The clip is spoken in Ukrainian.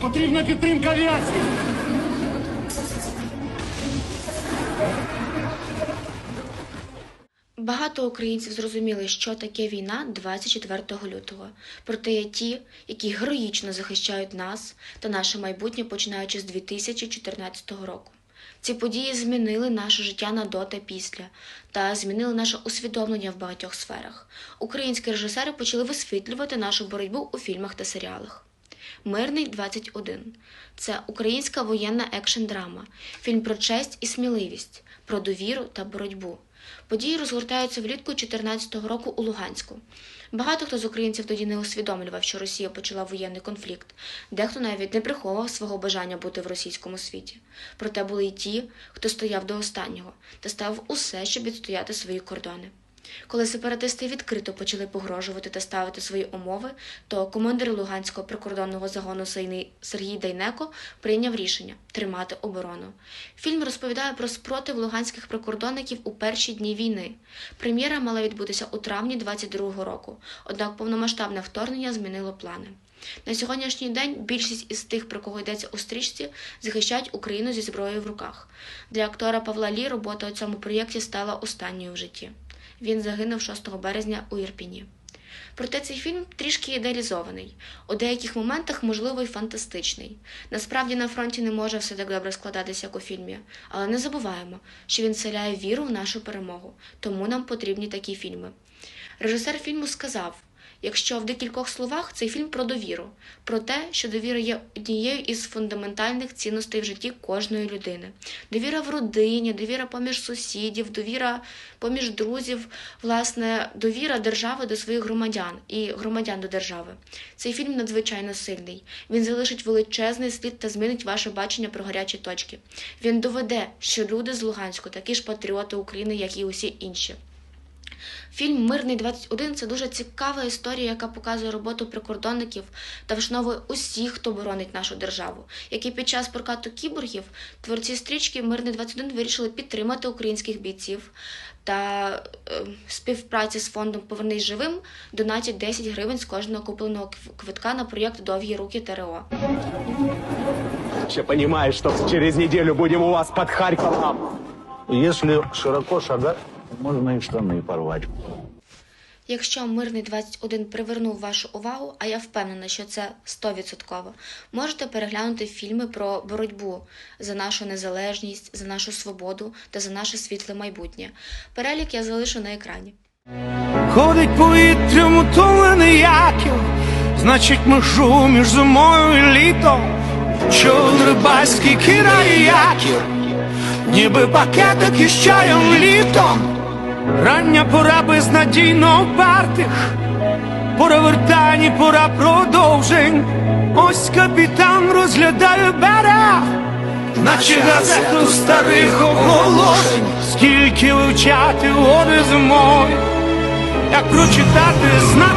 Потрібна підтримка авіації. Багато українців зрозуміли, що таке війна 24 лютого. Проте є ті, які героїчно захищають нас та наше майбутнє, починаючи з 2014 року. Ці події змінили наше життя на до та після та змінили наше усвідомлення в багатьох сферах. Українські режисери почали висвітлювати нашу боротьбу у фільмах та серіалах. Мирний 21 це українська воєнна екшн-драма, фільм про честь і сміливість, про довіру та боротьбу. Події розгортаються влітку 2014 року у Луганську. Багато хто з українців тоді не усвідомлював, що Росія почала воєнний конфлікт. Дехто навіть не приховував свого бажання бути в російському світі. Проте були й ті, хто стояв до останнього та ставив усе, щоб відстояти свої кордони. Коли сепаратисти відкрито почали погрожувати та ставити свої умови, то командир Луганського прикордонного загону Сергій Дайнеко прийняв рішення тримати оборону. Фільм розповідає про спротив луганських прикордонників у перші дні війни. Прем'єра мала відбутися у травні 22-го року, однак повномасштабне вторгнення змінило плани. На сьогоднішній день більшість із тих, про кого йдеться у стрічці, захищають Україну зі зброєю в руках. Для актора Павла Лі робота у цьому проєкті стала останньою в житті. Він загинув 6 березня у Ірпіні. Проте цей фільм трішки ідеалізований, у деяких моментах, можливо, й фантастичний. Насправді на фронті не може все так добре складатися, як у фільмі, але не забуваємо, що він вселяє віру в нашу перемогу, тому нам потрібні такі фільми. Режисер фільму сказав: якщо в декількох словах цей фільм про довіру, про те, що довіра є однією із фундаментальних цінностей в житті кожної людини. Довіра в родині, довіра поміж сусідів, довіра поміж друзів, власне, довіра держави до своїх громадян і громадян до держави. Цей фільм надзвичайно сильний. Він залишить величезний слід та змінить ваше бачення про гарячі точки. Він доведе, що люди з Луганську такі ж патріоти України, як і усі інші. Фільм Мирний 21 це дуже цікава історія, яка показує роботу прикордонників та вшановує усіх, хто боронить нашу державу. Як і під час прокату кіборгів, творці стрічки Мирний 21 вирішили підтримати українських бійців та е, співпраці з фондом Повернись живим донатять 10 гривень з кожного купленого квитка на проєкт Довгі руки ТРО. Вообще понимаешь, что через неделю будем у вас под Харьковом. Если широко шагать, можно и штаны порвать. Якщо мирний 21 привернув вашу увагу, а я впевнена, що це 100%, можете переглянути фільми про боротьбу за нашу незалежність, за нашу свободу та за наше світле майбутнє. Перелік я залишу на екрані. Ходить повітрям утомлений яків, значить межу між зимою і літом. Човен рибальський кидає якір, ніби пакетик із чаєм літом. Рання пора безнадійно впертих, пора вертань, пора продовжень. Ось капітан розглядає берег, наче газету старих оголошень. Скільки вивчати вони зимою, як прочитати знаки.